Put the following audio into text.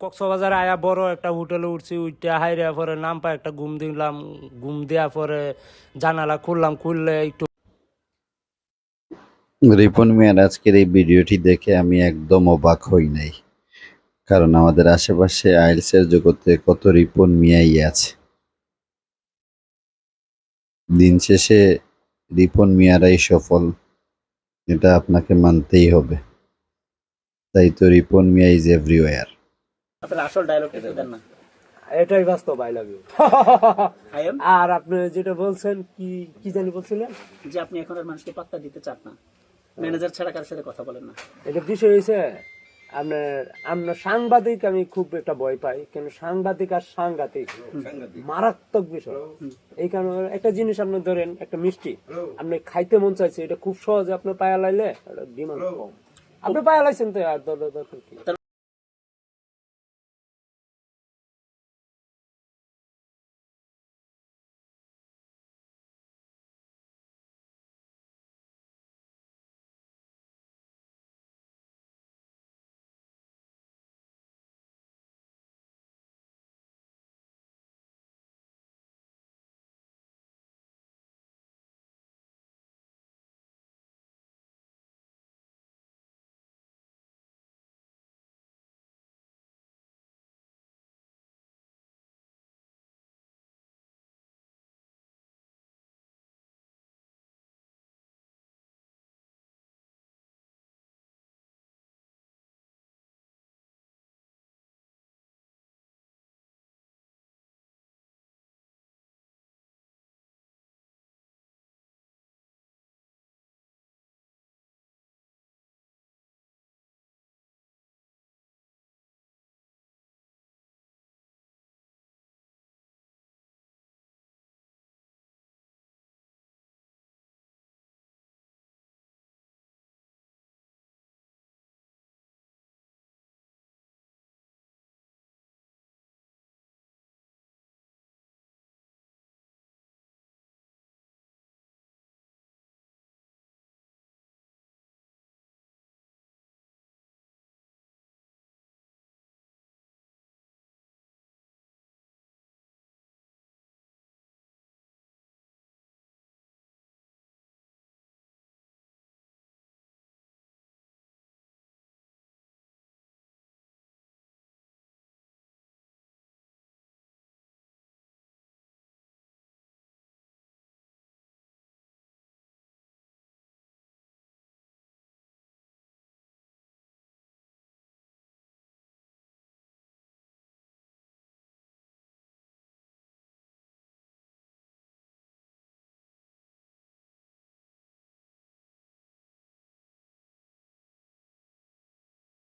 কক্সবাজারে আয়া বড় একটা হোটেলে উঠছি উঠতে হাইরে পরে নাম পায় একটা ঘুম দিলাম, ঘুম দেওয়া পরে জানালা খুললাম, খুললে একটু রিপন মিয়ার আজকের এই ভিডিওটি দেখে আমি একদম অবাক হই নাই। কারণ আমাদের আশেপাশে আইলসের জগতে কত রিপন মিয়াই আছে। দিন শেষে রিপন মিয়ারাই সফল, এটা আপনাকে মানতেই হবে। তাই তো রিপন মিয়া ইজ এভরিওয়ার আপনার আসল ডায়লগটা দেন না। এটাই বাস্তব আই লাভ ইউ আর আপনি যেটা বলছেন কি কি জানি বলছিলেন? যে আপনি এখন আর মানুষকে পাত্তা দিতে চান না। ম্যানেজার ছাড়া কারোর সাথে কথা বলেন না। এটা বিষয় হয়েছে আপনার আপনার সাংবাদিক আমি খুব একটা ভয় পাই কেন সাংবাদিক আর সাংঘাতিক। মারাত্মক বিষয়। এই কারণে একটা জিনিস আপনি ধরেন একটা মিষ্টি। আপনি খাইতে মন চাইছে এটা খুব সহজে আপনি পায়া লাইলে ডিমান্ড কম। আপনি পায়া লাইছেন তো আর দর- দর- দরকার